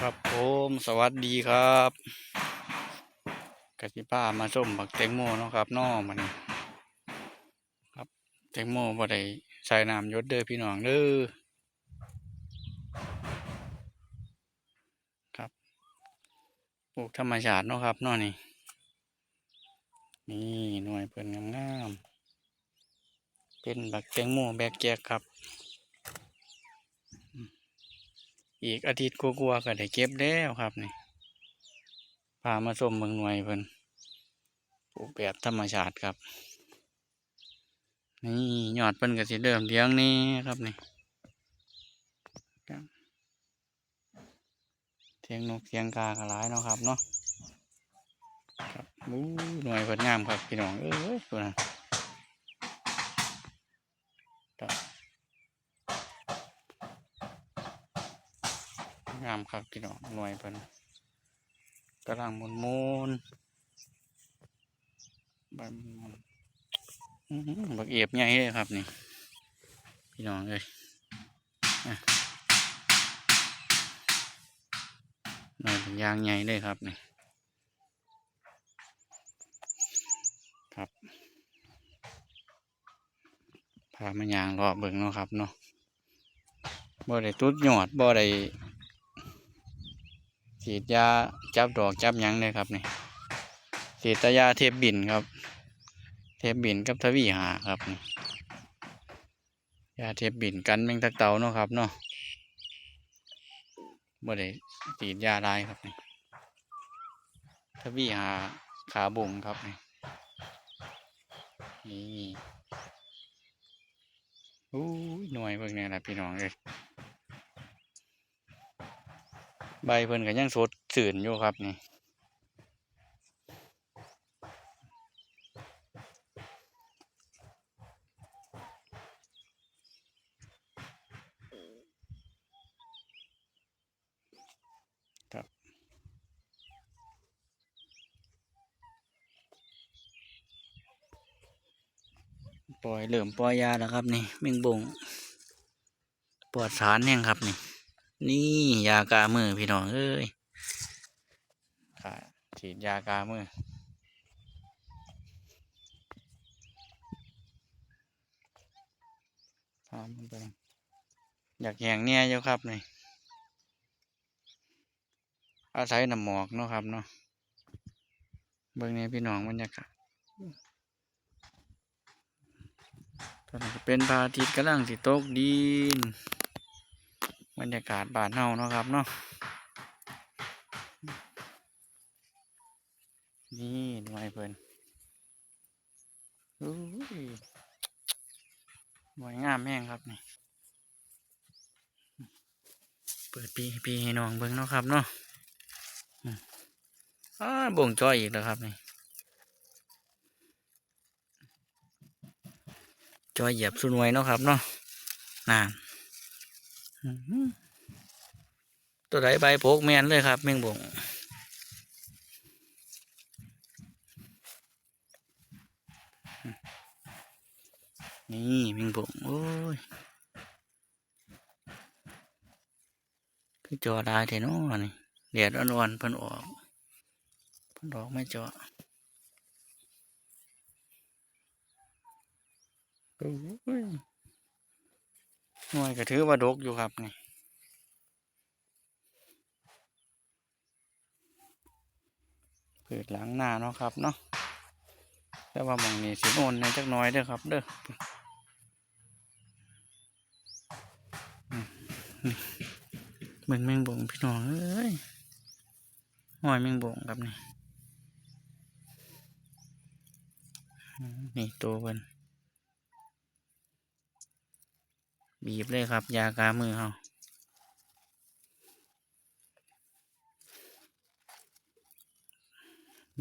ครับผมสวัสดีครับกสิป้ามาส้มบักแตงโมเนาะครับนอมันครับแตงโมบ่ได้ใส่น้ำยศเด้อพี่น้องเด้อครับปลูกธรรมชาติเนาะครับนอนี่นี่หน่วยเพิ่นงามๆเป็นบักแตงโมแบกแจกครับ อีกอาทิตย์กลัวๆก็ได้เก็บแล้วครับนี่พามาส้มเมืองหน่วยเพิ่นปลูกแบบธรรมชาติครับ นี่ยอดเพิ่นก็สิเริ่มเลี้ยงนี่ครับนี่เสียงนกเสียงกาก็หลายเนาะครับเนาะครับอู้หน่วยเพิ่นงามครับพี่น้องเอ้ยตัวนั้นครับ งามครับพี่น้องหน่วยเพิ่นกำลังมุนมุนๆใบมันบักเอียบใหญ่เลยครับนี่ พี่น้องเอ้ยหน่อยเป็นยางใหญ่เลยครับนี่ครับพามายางรอบเบิ่งเนาะครับเนาะบ่ได้ตุดหยอดบ่ได้ ฉีดยาจับดอกจับยังเลยครับนี่ฉีดตยาเทปบินครับ เทปบินกับทวีหาครับนี่ยาเทปบินกันแมงทักเต่าเนาะครับเนาะบ่ได้ฉีดยาลายครับนี่ทวีหาขาบุงครับนี่นี่อู้ยหน่วยเบิ่งเนี่ยละพี่น้องเลย ใบเพิ่นก็ยังสดสื่นอยู่ครับนี่ปล่อยเหลื่อมปล่อยยาแล้วครับนี่แมงบงปลอดสารเนี่ยงครับนี่ นี่ยากามือพี่น้องเอ้ยค่ะฉีดยากามือทำมันไปอยากแหงเนี่ยอยู่ครับนี่อาศัยน้ำหมอกเนาะครับเนาะเบิ่งในพี่น้องบรรยากาศตอนนี้เป็นพระอาทิตย์กำลังสิตกดิน รรยากาศบ้านเฮาเนาะครับเนาะนี่หน่วยเพิ่นอุ้ยหน่วยงามแม่งครับนี่เปิดปีปีให้น้องเบิ่งเนาะครับเนาะอ้าบ่งจ้อยอีกแล้วครับนี่จอยเหยียบสุนไว้เนาะครับเนาะนาน ตัวใดใบโพกแมนเลยครับแมงบงนี่แมงบงโอ้ยคือจอได้เถอะเนาะนี่แดดอ่อนๆพิ่นออกพิ่นออกไม่จอโอ้ย หน่วยก็ถือว่าดกอยู่ครับนี่เปิดหลังหน้าเนาะครับเนาะแต่ว่าหมองนี้สิโอนในจักน้อยเด้อครับ เด้อเบิ่งแมงบงพี่น้องเอ้ยหอยแมงบงครับนี่ นี่ตัวเพิ่น บีบเลยครับ ยากามือเขา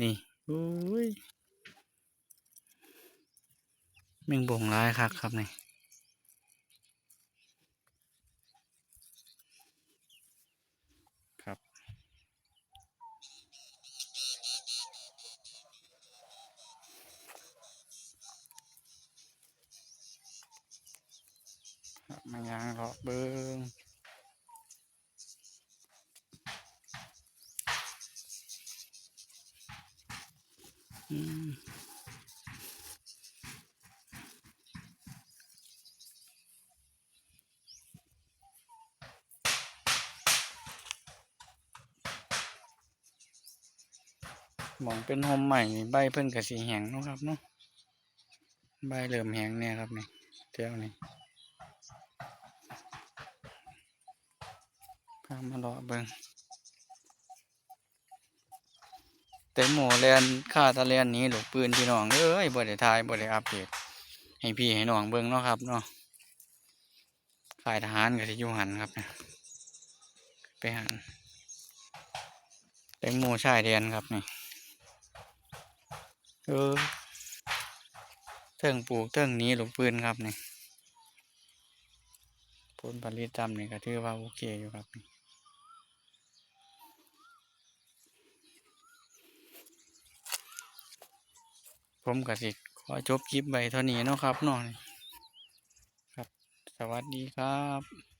นี่อุ้ยมึงบ่งร้ายคักครับนี่ มายางเลาะเบิงอืมมองเป็นโฮมใหม่ใบเพิ่งกับสีแหงนะครับเนาะใบเหลื่อมแหงเนี่ยครับนี่เที่ยวนี่ามาลาะเบิงแต่หมูแลนค่าตะแลนนี้หลูกปืนพี่น้องเอ้ยบ่ได้ทายบ่ได้อัปเดตให้พี่ให้น้องเบิ่งเนาะครับเนาะฝ่ายทหารก็สิอยู่หันครับไปหันแตงโมชายแดนครับนี่เออเทิงปลูกเทิงนี้หลูกปืนครับนี่ผลผลิตจำนี่ก็ถือว่าโอเคอยู่ครับนี่ ผมก็สิขอจบคลิปไว้เท่านี้เนาะครับน้องครับ สวัสดีครับ